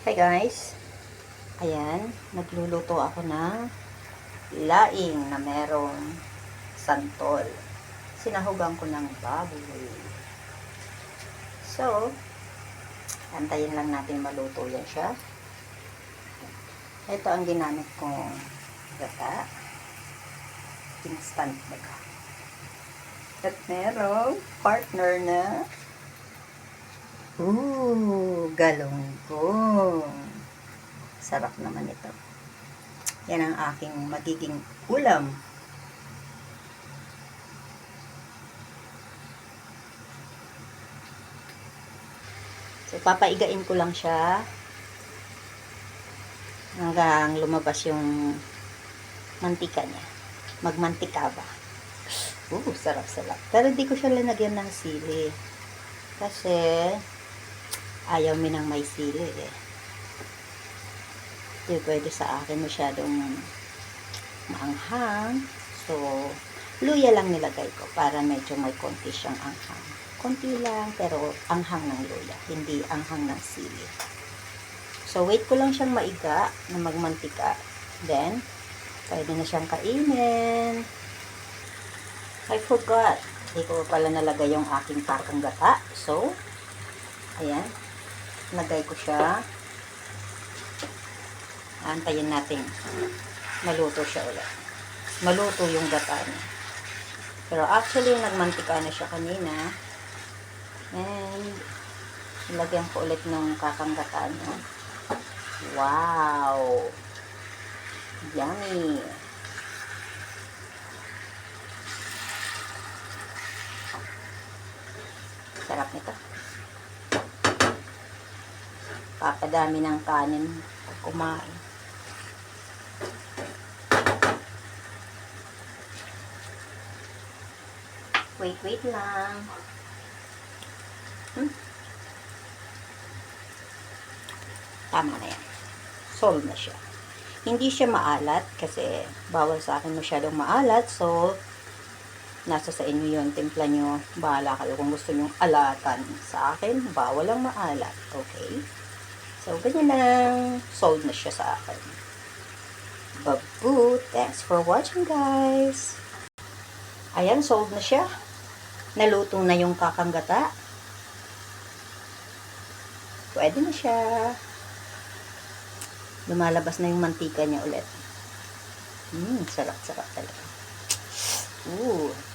Hi guys. Ayan, nagluluto ako ng laing na merong santol. Sinahugan ko ng baboy. So, antayin lang natin maluto yan siya. Ito ang ginamit kong gata. Instant baga. At merong partner na Ooh, galonggong. Sarap naman ito. Yan ang aking magiging ulam. So, papaigain ko lang siya hanggang lumabas yung mantika niya. Magmantika ba? Ooh, sarap-sarap. Pero di ko siya linagyan ng sili. Kasi, ayaw mi ng may sili eh. Hindi pwede sa akin masyadong maanghang. So, luya lang nilagay ko para medyo may konti siyang anghang. Konti lang, pero anghang ng luya, hindi anghang ng sili. So, wait ko lang siyang maiga na magmantika. Then, pwede na siyang kainin. I forgot. Hindi ko pala nalagay yung aking pakong gata. So, ayan. Lagay ko siya. Antayin natin. Maluto siya ulit. Maluto yung gata niya. Pero actually, nagmantika na siya kanina. And, ilagyan ko ulit ng kakang gata niya. Wow! Yummy! Sarap nito. Papadami ng kanin pag kumain. Wait, wait lang. Hmm? Tama na yan. Solve na siya. Hindi siya maalat kasi bawal sa akin masyadong maalat. So, nasa sa inyo yun, timpla nyo, bahala kayo kung gusto nyo alatan. Sa akin, bawal ang maalat, okay? So, ganyan lang, sold na siya sa akin. Babu, thanks for watching guys! Ayan, sold na siya. Naluto na yung kakanggata. Pwede na siya. Lumalabas na yung mantika niya ulit. Mmm, sarap-sarap talaga. Ooh.